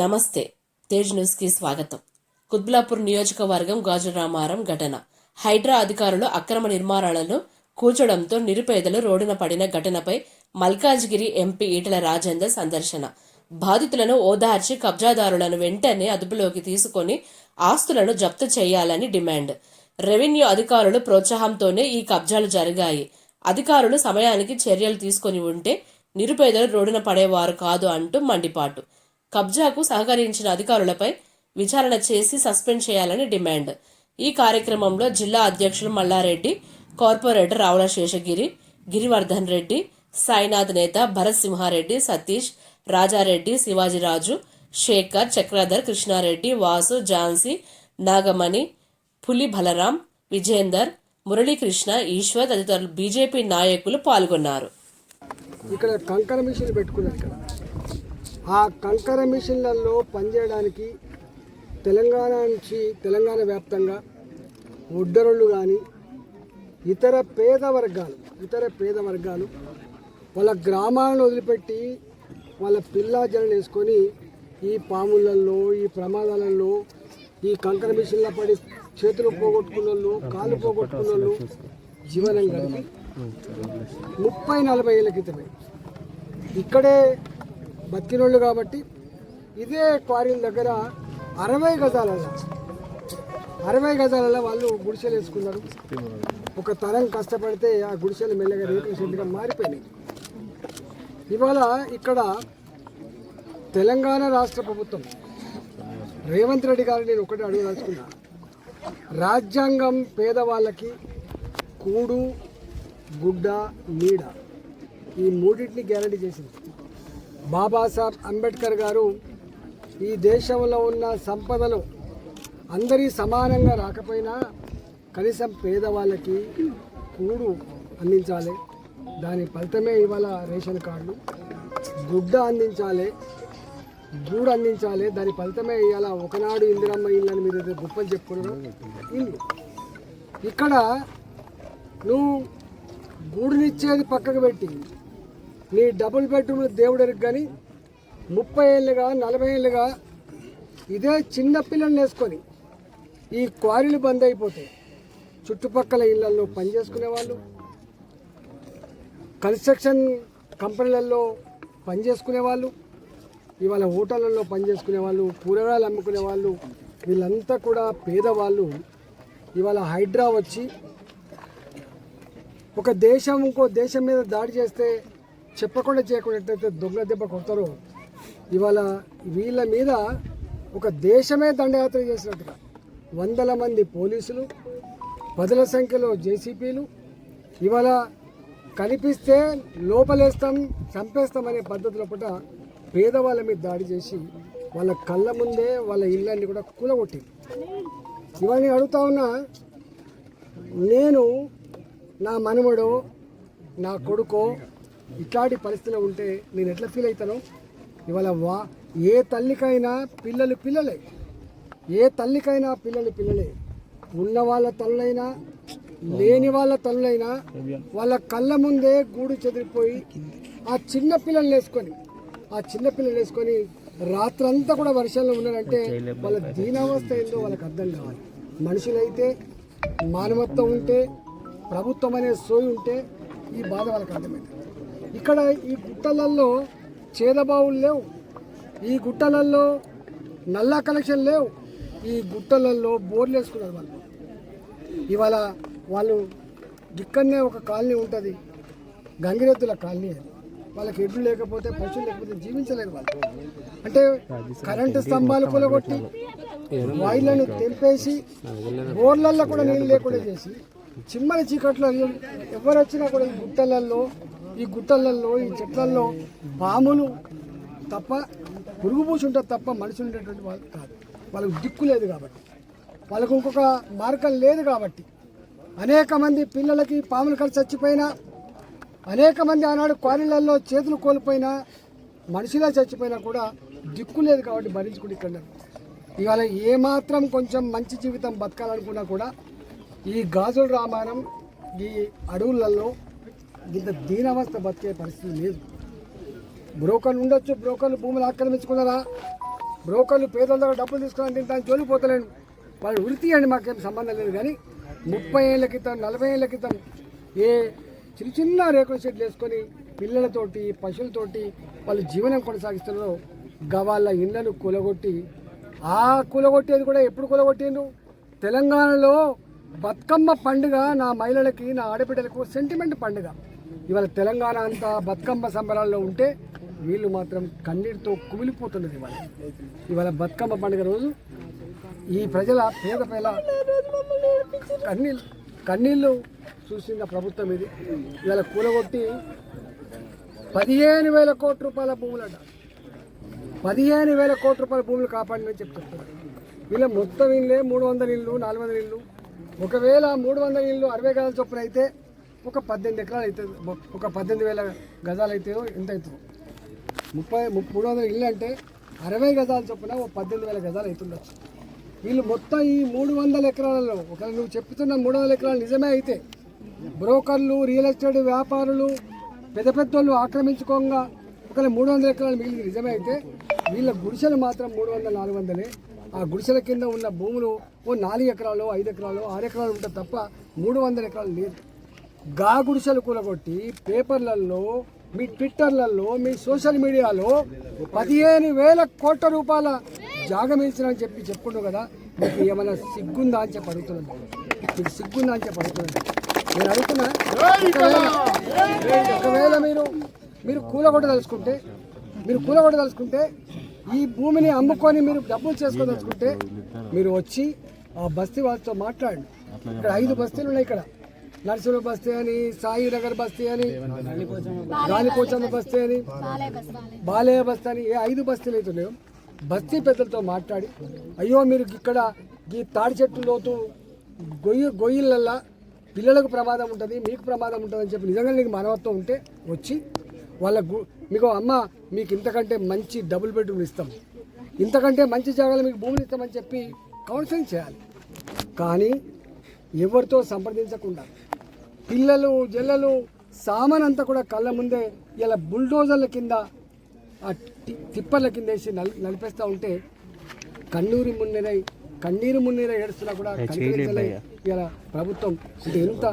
నమస్తే. తేజ్ న్యూస్కి స్వాగతం. కుత్బులాపూర్ నియోజకవర్గం గాజురామారం ఘటన. హైడ్రా అధికారులు అక్రమ నిర్మాణాలను కూల్చడంతో నిరుపేదలు రోడ్డున పడిన ఘటనపై మల్కాజ్గిరి ఎంపీ ఈటల రాజేందర్ సందర్శన. బాధితులను ఓదార్చి కబ్జాదారులను వెంటనే అదుపులోకి తీసుకొని ఆస్తులను జప్తు చేయాలని డిమాండ్. రెవెన్యూ అధికారులు ప్రోత్సాహంతోనే ఈ కబ్జాలు జరిగాయి. అధికారులు సమయానికి చర్యలు తీసుకొని ఉంటే నిరుపేదలు రోడ్డున పడేవారు కాదు అంటూ మండిపాటు. కబ్జాకు సహకరించిన అధికారులపై విచారణ చేసి సస్పెండ్ చేయాలని డిమాండ్. ఈ కార్యక్రమంలో జిల్లా అధ్యక్షులు మల్లారెడ్డి కార్పొరేటర్ రావుల శేషగిరి గిరివర్ధన్ రెడ్డి సాయినాథ్ నేత భరత్ సింహారెడ్డి సతీష్ రాజారెడ్డి శివాజీరాజు శేఖర్ చక్రధర్ కృష్ణారెడ్డి వాసు ఝాన్సీ నాగమణి పులి బలరాం విజేందర్ మురళీకృష్ణ ఈశ్వర్ తదితరులు బీజేపీ నాయకులు పాల్గొన్నారు. ఇక్కడ కంకర మిషన్ పెట్టుకున్నారు ఇక్కడ. ఆ కంకర మిషన్లలో పనిచేయడానికి తెలంగాణ నుంచి తెలంగాణ వ్యాప్తంగా ఒడ్డరులు కానీ ఇతర పేద వర్గాలు ఇతర పేద వర్గాలు వాళ్ళ గ్రామాలను వదిలిపెట్టి వాళ్ళ పిల్లాజలను వేసుకొని ఈ పాములలో ఈ ప్రమాదాలలో ఈ కంకర మిషన్ల పడి చేతులు పోగొట్టుకున్న వాళ్ళు కాళ్ళు పోగొట్టుకున్న జీవనం కలిగి ముప్పై నలభై ఏళ్ళ క్రితమే. ఇక్కడే బతికినోళ్ళు కాబట్టి ఇదే క్వారీల దగ్గర అరవై గజాలలో అరవై గజాలలో వాళ్ళు గుడిసెలు వేసుకున్నారు. ఒక తరం కష్టపడితే ఆ గుడిసెలు మెల్లగా రేపు సెంటుగా మారిపోయినాయి. ఇవాళ ఇక్కడ తెలంగాణ రాష్ట్ర ప్రభుత్వం రేవంత్ రెడ్డి గారు నేను ఒకటి అడగదలుచుకున్నా. రాజ్యాంగం పేదవాళ్ళకి కూడు గుడ్డ నీడ ఈ మూడింటిని గ్యారంటీ చేసింది. బాబాసాహెబ్ అంబేద్కర్ గారు ఈ దేశంలో ఉన్న సంపదలు అందరి సమానంగా రాకపోయినా కనీసం పేదవాళ్ళకి కూడు అందించాలి. దాని ఫలితమే ఇవాళ రేషన్ కార్డులు గుడ్డ అందించాలి గూడు అందించాలి. దాని ఫలితమే ఇవాళ ఒకనాడు ఇందిరమ్మ ఇల్లు అని మీరు గొప్పలు చెప్పుకున్నారు? ఇల్లు. ఇక్కడ నువ్వు గూడునిచ్చేది పక్కకు పెట్టి నీ డబుల్ బెడ్రూమ్లు దేవుడికి కానీ ముప్పై ఏళ్ళుగా నలభై ఏళ్ళుగా ఇదే చిన్న పిల్లల్ని వేసుకొని ఈ క్వారీలు బంద్ అయిపోతాయి చుట్టుపక్కల ఇళ్ళలో పనిచేసుకునే వాళ్ళు కన్స్ట్రక్షన్ కంపెనీలలో పనిచేసుకునే వాళ్ళు ఇవాళ హోటళ్ళల్లో పనిచేసుకునే వాళ్ళు కూరగాయలు అమ్ముకునే వాళ్ళు వీళ్ళంతా కూడా పేదవాళ్ళు. ఇవాళ హైడ్రా వచ్చి ఒక దేశం ఇంకో దేశం మీద దాడి చేస్తే చెప్పకుండా చేయకుండా ఎట్లయితే దొంగ దెబ్బ కొడతారో. ఇవాళ వీళ్ళ మీద ఒక దేశమే దండయాత్ర చేసినట్టుగా వందల మంది పోలీసులు పదుల సంఖ్యలో జేసీపీలు ఇవాళ కనిపిస్తే లోపలేస్తాం చంపేస్తామనే పద్ధతిలో పూట పేదవాళ్ళ మీద దాడి చేసి వాళ్ళ కళ్ళ ముందే వాళ్ళ ఇళ్ళన్ని కూడా కూలగొట్టింది. ఇవాళ నేను అడుగుతా ఉన్నా నేను నా మనమడో నా కొడుకో ఇట్లాంటి పరిస్థితిలో ఉంటే నేను ఎట్లా ఫీల్ అవుతాను? ఇవాళ వా ఏ తల్లికైనా పిల్లలు పిల్లలే. ఏ తల్లికైనా పిల్లలు పిల్లలే. ఉన్న వాళ్ళ తల్లులైనా లేని వాళ్ళ తల్లులైనా వాళ్ళ కళ్ళ ముందే గూడు చెదిరిపోయి ఆ చిన్న పిల్లల్ని వేసుకొని ఆ చిన్న పిల్లలు వేసుకొని రాత్రంతా కూడా వర్షంలో ఉన్నారంటే వాళ్ళ దీనావస్థ ఏందో వాళ్ళకి అర్థం కావాలి. మనుషులైతే మానవత్వం ఉంటే ప్రభుత్వం అనే సోయి ఉంటే ఈ బాధ వాళ్ళకి అర్థమైంది. ఇక్కడ ఈ గుట్టలల్లో చేదబావులు లేవు. ఈ గుట్టలల్లో నల్లా కనెక్షన్ లేవు. ఈ గుట్టలల్లో బోర్లు వేసుకున్నారు వాళ్ళు. ఇవాళ వాళ్ళు ఇక్కడనే ఒక కాలనీ ఉంటుంది. గంగిరెద్దుల కాలనీ అది. వాళ్ళకి ఎడ్లు లేకపోతే పశువులు లేకపోతే జీవించలేరు వాళ్ళు. అంటే కరెంటు స్తంభాలు కూలగొట్టి వైర్లను తెంపేసి బోర్లల్లో కూడా నీళ్ళు లేకుండా చేసి చిమ్మని చీకట్లో ఎవరు వచ్చినా కూడా ఈ గుట్టలల్లో ఈ గుట్టలల్లో ఈ చెట్లల్లో పాములు తప్ప పురుగు పూసుంటారు ఉంటుంది తప్ప మనుషులు ఉండేటువంటి వాళ్ళు కాదు. వాళ్ళకు దిక్కు లేదు కాబట్టి. వాళ్ళకు ఇంకొక మార్గం లేదు కాబట్టి. అనేక మంది పిల్లలకి పాములు కలిసి చచ్చిపోయినా అనేక మంది ఆనాడు క్వారీలలో చేతులు కోల్పోయినా మనిషిలా చచ్చిపోయినా కూడా దిక్కు లేదు కాబట్టి భరించుకుని ఇక్కడ ఇవాళ ఏమాత్రం కొంచెం మంచి జీవితం బతకాలనుకున్నా కూడా ఈ గాజుల రామాయణం ఈ అడవులలో ఇంత దీనావస్థ బతికే పరిస్థితి లేదు. బ్రోకర్లు ఉండొచ్చు బ్రోకర్లు భూములు ఆక్రమించుకున్నారా? బ్రోకర్లు పేదల దగ్గర డబ్బులు తీసుకున్నాను తింటాను దాన్ని జోలికి పోతలేను. వాళ్ళు వృత్తి అండి మాకేం సంబంధం లేదు. కానీ ముప్పై ఏళ్ళ క్రితం నలభై ఏళ్ళ క్రితం ఏ చిన్న చిన్న రేకుల షెడ్లు వేసుకొని పిల్లలతోటి పశువులతోటి వాళ్ళు జీవనం కొనసాగిస్తున్నారో గవాళ్ళ ఇళ్ళను కూలగొట్టి ఆ కూలగొట్టేది కూడా ఎప్పుడు కూలగొట్టిండ్రు? తెలంగాణలో బతుకమ్మ పండుగ నా మహిళలకి నా ఆడబిడ్డలకు సెంటిమెంట్ పండుగ. ఇవాళ తెలంగాణ అంతా బతుకమ్మ సంబరాల్లో ఉంటే వీళ్ళు మాత్రం కన్నీటితో కుమిలిపోతున్నది ఇవాళ. ఇవాళ బతుకమ్మ పండుగ రోజు ఈ ప్రజల పేద పేద కన్నీళ్ళు కన్నీళ్ళు చూసిన ప్రభుత్వం ఇది. ఇవాళ కూలగొట్టి పదిహేను వేల కోట్ల రూపాయల భూములట. పదిహేను వేల కోట్ల రూపాయల భూములు కాపాడినని చెప్తున్నారు వీళ్ళ మొత్తం ఇళ్ళే మూడు వందల ఇళ్ళు నాలుగు వందల ఇళ్ళు. ఒకవేళ మూడు వందల ఇళ్ళు అరవై గజాల చొప్పున అయితే ఒక పద్దెనిమిది ఎకరాలు అవుతుంది ఒక పద్దెనిమిది వేల గజాలు అయితే ఎంత అవుతుంది? ముప్పై మూడు వందల ఇల్లు అంటే అరవై గజాల చొప్పున ఒక పద్దెనిమిది వేల గజాలు అవుతుండొచ్చు వీళ్ళు మొత్తం ఈ మూడు వందల ఎకరాలలో ఒకవేళ నువ్వు చెప్తున్న మూడు వందల ఎకరాలు నిజమే అయితే బ్రోకర్లు రియల్ ఎస్టేట్ వ్యాపారులు పెద్ద పెద్దోళ్ళు ఆక్రమించుకోగా ఒకవేళ మూడు వందల ఎకరాలు మిగిలింది నిజమే అయితే వీళ్ళ గుడిసెలు మాత్రం మూడు వందల నాలుగు వందలే. ఆ గుడిసెల కింద ఉన్న భూములు ఓ నాలుగు ఎకరాలు ఐదు ఎకరాలు ఆరు ఎకరాలు ఉంటే తప్ప మూడు వందల ఎకరాలు లేదు. గా గుడిసెలు కూలగొట్టి పేపర్లలో మీ ట్విట్టర్లలో మీ సోషల్ మీడియాలో పదిహేను వేల కోట్ల రూపాయల జాగం ఇచ్చినని చెప్పి చెప్పుకుంటావు కదా. మీకు ఏమైనా సిగ్గుందా అని చెప్పి అడుగుతున్నాను. మీకు సిగ్గుందా అని చెప్పి అడుగుతున్నాను. నేను అడుగుతున్నా ఒకవేళ- ఒకవేళ మీరు మీరు కూలగొట్టదలుచుకుంటే మీరు కూలగొట్టదలుచుకుంటే ఈ భూమిని అమ్ముకొని మీరు డబ్బులు చేసుకోదలుచుకుంటే మీరు వచ్చి ఆ బస్తీ వాళ్ళతో మాట్లాడండి. ఇక్కడ ఐదు బస్తీలు ఉన్నాయి ఇక్కడ. నర్సుల బస్తీ అని సాయి నగర్ బస్తీ అని గాలిపోచమ్మ బస్తీ అని బాలయ్య బస్తీ అని ఏ ఐదు బస్తీలు అయితే బస్తీ పెద్దలతో మాట్లాడి అయ్యో మీరు ఇక్కడ ఈ తాడి చెట్టు లోతు గొయ్యి గొయ్యిలల్లా పిల్లలకు ప్రమాదం ఉంటుంది మీకు ప్రమాదం ఉంటుంది అని చెప్పి నిజంగా నీకు మానవత్వం ఉంటే వచ్చి వాళ్ళ మీకు అమ్మ మీకు ఇంతకంటే మంచి డబుల్ బెడ్రూమ్ ఇస్తాం. ఇంతకంటే మంచి జాగాలు మీకు భూములు ఇస్తామని చెప్పి కౌన్సిలింగ్ చేయాలి. కానీ ఎవరితో సంప్రదించకుండా పిల్లలు జల్లలు సామాన్ అంతా కూడా కళ్ళ ముందే ఇలా బుల్డోజర్ల కింద ఆ టి- తిప్పర్ల కింద వేసి నలి ఉంటే కన్నూరి మున్నీరై కన్నీరు మున్నీరై ఏడుస్తున్నా కూడా కనిపించలే ఇలా ప్రభుత్వం. అంటే ఎంత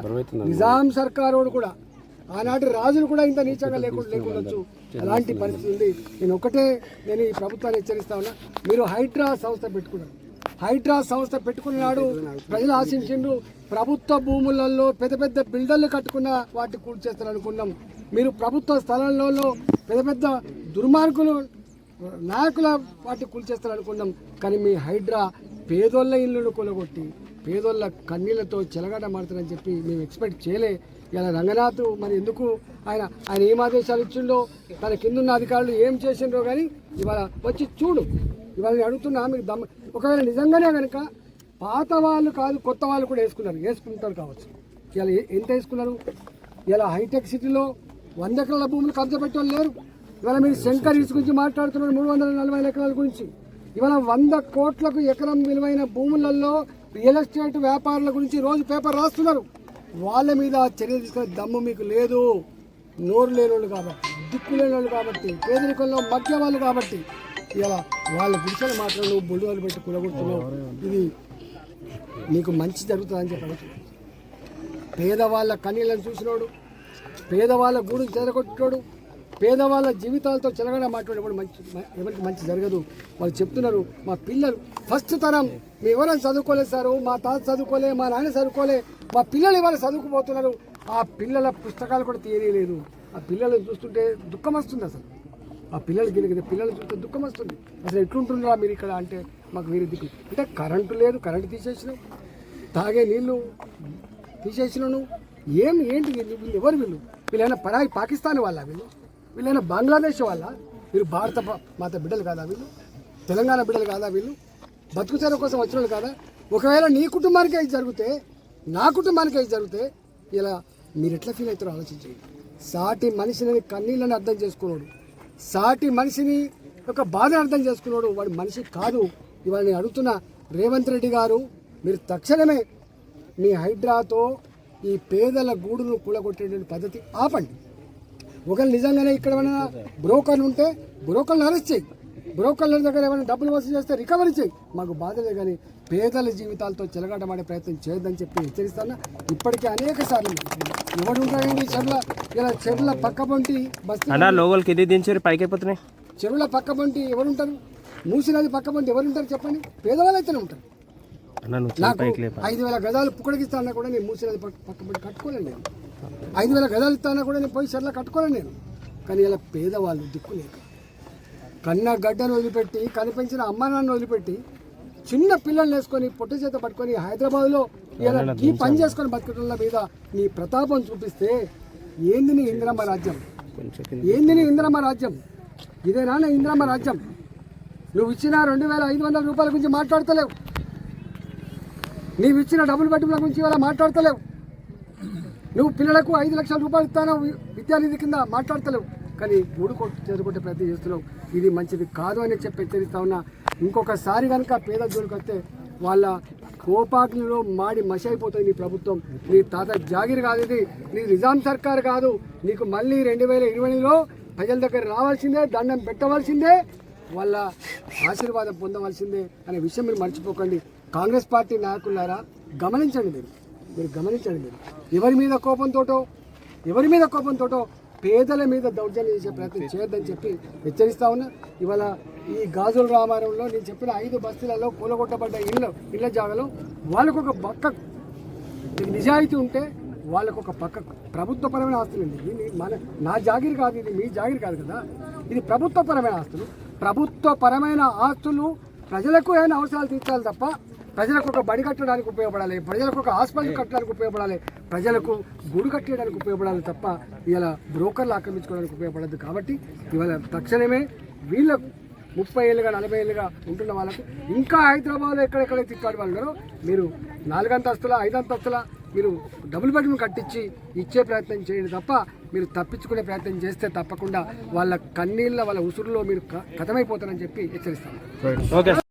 నిజాం సర్కారోడు కూడా ఆనాటి రాజులు కూడా ఇంత నీచంగా లేకుండా లేకుండొచ్చు అలాంటి పరిస్థితి ఉంది. నేను ఒకటే నేను ఈ ప్రభుత్వాన్ని హెచ్చరిస్తా ఉన్నా. మీరు హైడ్రా సంస్థ పెట్టుకున్నారు. హైడ్రా సంస్థ పెట్టుకున్నాడు ప్రజలు ఆశించిండ్రు ప్రభుత్వ భూములలో పెద్ద పెద్ద బిల్డర్లు కట్టుకున్న వాటి కూల్చేస్తారు అనుకున్నాం. మీరు ప్రభుత్వ స్థలాలలో పెద్ద పెద్ద దుర్మార్గులు నాయకుల వాటి కూల్చేస్తారు అనుకున్నాం. కానీ మీ హైడ్రా పేదోళ్ళ ఇల్లును కొలగొట్టి పేదోళ్ళ కన్నీళ్ళతో చెలగాట మారుతారని చెప్పి మేము ఎక్స్పెక్ట్ చేయలే. ఇలా రంగనాథ్ మరి ఎందుకు ఆయన ఆయన ఏం ఆదేశాలు ఇచ్చిండో తన కిందున్న అధికారులు ఏం చేసిండ్రో కానీ ఇవాళ వచ్చి చూడు. ఇవాళ అడుగుతున్నా మీకు దమ్ ఒకవేళ నిజంగానే కనుక పాత వాళ్ళు కాదు కొత్త వాళ్ళు కూడా వేసుకున్నారు. వేసుకుంటారు కావచ్చు. ఇలా ఎంత వేసుకున్నారు? ఇలా హైటెక్ సిటీలో వంద ఎకరాల భూములు కబ్జా పెట్టే లేరు. ఇవాళ మీరు శంకర్ ఇసు గురించి మాట్లాడుతున్నారు మూడు వందల నలభై ఎకరాల గురించి. ఇవాళ వంద కోట్లకు ఎకరం విలువైన భూములలో రియల్ ఎస్టేట్ వ్యాపారుల గురించి రోజు పేపర్ రాస్తున్నారు. వాళ్ళ మీద చర్య తీసుకునే దమ్ము మీకు లేదు. నోరు లేని వాళ్ళు కాబట్టి దిక్కు లేని వాళ్ళు కాబట్టి పేదరికంలో మధ్య వాళ్ళు కాబట్టి ఇలా వాళ్ళ గురించి మాత్రం నువ్వు బుల్డోలు పెట్టి కులగొడుతున్నావు ఇది నీకు మంచి జరుగుతుందని చెప్పి పేదవాళ్ళ కన్నీళ్ళని చూసినోడు పేదవాళ్ళ గూడును చెదరగొట్టినోడు పేదవాళ్ళ జీవితాలతో చెలగడ మాట్లాడేవాడు మంచి ఎవరికి మంచి జరగదు. వాళ్ళు చెప్తున్నారు మా పిల్లలు ఫస్ట్ తరం మీ ఎవరైనా చదువుకోలేదు సారు మా తాత చదువుకోలే మా నాన్న చదువుకోలే మా పిల్లలు ఎవరు చదువుకుపోతున్నారు. ఆ పిల్లల పుస్తకాలు కూడా తీయలేదు. ఆ పిల్లలు చూస్తుంటే దుఃఖం వస్తుంది అసలు. ఆ పిల్లలకి గిరిగితే పిల్లలు చూస్తే దుఃఖం వస్తుంది. అసలు ఎట్లుంటున్నారా మీరు ఇక్కడ అంటే మాకు వీరి దిక్కు. అంటే కరెంటు లేదు కరెంటు తీసేసినావు తాగే నీళ్ళు తీసేసినాను. ఏం ఏంటి వీళ్ళు? వీళ్ళు ఎవరు వీళ్ళు? వీళ్ళైనా పరాయి పాకిస్తాన్ వాళ్ళ వీళ్ళు? వీళ్ళైనా బంగ్లాదేశ్ వాళ్ళ? వీళ్ళు భారత మాత బిడ్డలు కాదా వీళ్ళు? తెలంగాణ బిడ్డలు కాదా వీళ్ళు? బతుకుతెర కోసం వచ్చిన వాళ్ళు కాదా? ఒకవేళ నీ కుటుంబానికి అయితే జరిగితే నా కుటుంబానికి అయితే జరిగితే ఇలా మీరు ఎట్లా ఫీల్ అవుతారో ఆలోచించండి. సాటి మనిషిని కన్నీళ్ళని అర్థం చేసుకున్నాడు. సాటి మనిషిని ఒక బాధను అర్థం చేసుకున్నాడు. వాడు మనిషి కాదు. ఇవాళ నేను అడుగుతున్న రేవంత్ రెడ్డి గారు మీరు తక్షణమే మీ హైడ్రాతో ఈ పేదల గూడును కూలగొట్టేటువంటి పద్ధతి ఆపండి. ఒకవేళ నిజంగానే ఇక్కడ ఏమైనా బ్రోకర్లు ఉంటే బ్రోకర్లు అరెస్ట్ చేయి. బ్రోకర్ల దగ్గర ఏమైనా డబ్బులు వసూలు చేస్తే రికవరీ చేయి. మాకు బాధలే కానీ పేదల జీవితాలతో చెలగాటమాడే ప్రయత్నం చేయొద్దని చెప్పి హెచ్చరిస్తాను. ఇప్పటికే అనేక సార్లు ఎవడు ఉంటాయండి చెర్ల? ఇలా చెర్ల పక్క పొంటి బస్తీ లోగోలు కింది దించారు పైకి చెరువుల పక్క పొంటి ఎవరుంటారు మూసినది పక్క పొంటి ఎవరుంటారు చెప్పండి? పేదవాళ్ళు అయితేనే ఉంటారు. నాకు ఐదు వేల గదాలు పుక్కడికిస్తానా కూడా నేను మూసినది పక్క పొంటి కట్టుకోలేను నేను. ఐదు వేల గదాలు ఇస్తానా కూడా నేను పోయి చెర్ల కట్టుకోలేను నేను. కానీ ఇలా పేదవాళ్ళు దిక్కు లేక కన్న గడ్డను వదిలిపెట్టి కనిపించిన అమ్మ నాన్న వదిలిపెట్టి చిన్న పిల్లల్ని వేసుకొని పొట్టు చేత పట్టుకొని హైదరాబాద్లో ఇలా ఈ పని చేసుకొని బతకటంల మీద నీ ప్రతాపం చూపిస్తే ఏంది నీ ఇందిరమ్మ రాజ్యం? ఏంది నీ ఇందిరమ్మ రాజ్యం? ఇదేనా నా ఇందిరమ్మ రాజ్యం? నువ్వు ఇచ్చిన రెండు వేల ఐదు వందల రూపాయల గురించి మాట్లాడతలేవు. నీవు ఇచ్చిన డబుల్ బెడ్రూమ్ల గురించి ఇవాళ మాట్లాడతలేవు. నువ్వు పిల్లలకు ఐదు లక్షల రూపాయలు ఇస్తాను విద్యానిధి కింద మాట్లాడతలేవు. కానీ మూడు కోట్లు చేరుకుంటే ప్రయత్నం చేస్తున్నావు. ఇది మంచిది కాదు అని చెప్పి హెచ్చరిస్తా ఉన్నా. ఇంకొకసారి కనుక పేద జోలికి వస్తే వాళ్ళ కోపాగ్నిలో మాడి మసి అయిపోతుంది నీ ప్రభుత్వం. నీ తాత జాగిరి కాదు ఇది. నీ నిజాం సర్కార్ కాదు. నీకు మళ్ళీ రెండు వేల ఇరవైలో ప్రజల దగ్గర రావాల్సిందే దండం పెట్టవలసిందే. వాళ్ళ ఆశీర్వాదం పొందవలసిందే అనే విషయం మీరు మర్చిపోకండి. కాంగ్రెస్ పార్టీ నాయకులారా గమనించండి మీరు. మీరు గమనించండి మీరు. ఎవరి మీద కోపంతోటో ఎవరి మీద కోపంతోటో పేదల మీద దౌర్జన్యం చేసే ప్రయత్నం చేయొద్దని చెప్పి హెచ్చరిస్తా ఉన్నా. ఇవాళ ఈ గాజుల రామారంలో నేను చెప్పిన ఐదు బస్తీలలో కూలగొట్టబడ్డ ఇళ్ళ ఇళ్ళ జాగలో వాళ్ళకు ఒక పక్క నిజాయితీ ఉంటే వాళ్ళకు ఒక పక్క ప్రభుత్వపరమైన ఆస్తులు అండి ఇది మన నా జాగిరి కాదు ఇది మీ జాగిరి కాదు కదా. ఇది ప్రభుత్వపరమైన ఆస్తులు. ప్రభుత్వపరమైన ఆస్తులు ప్రజలకు ఏమైనా అవసరాలు తీర్చాలి తప్ప ప్రజలకు ఒక బడి కట్టడానికి ఉపయోగపడాలి ప్రజలకు ఒక హాస్పిటల్ కట్టడానికి ఉపయోగపడాలి ప్రజలకు గుడి కట్టడానికి ఉపయోగపడాలి తప్ప ఇలా బ్రోకర్లు ఆక్రమించుకోవడానికి ఉపయోగపడదు కాబట్టి ఇవాళ తక్షణమే వీళ్ళ ముప్పై ఏళ్ళుగా నలభై ఏళ్ళుగా ఉంటున్న వాళ్ళకు ఇంకా హైదరాబాద్లో ఎక్కడెక్కడ ఇట్లాంటి వాళ్ళు మీరు నాలుగంతస్తుల ఐదంతస్తుల మీరు డబుల్ బెడ్రూమ్ కట్టించి ఇచ్చే ప్రయత్నం చేయండి తప్ప మీరు తప్పించుకునే ప్రయత్నం చేస్తే తప్పకుండా వాళ్ళ కన్నీళ్ళ వాళ్ళ ఉసురులో మీరు కథమైపోతారని చెప్పి హెచ్చరిస్తాను.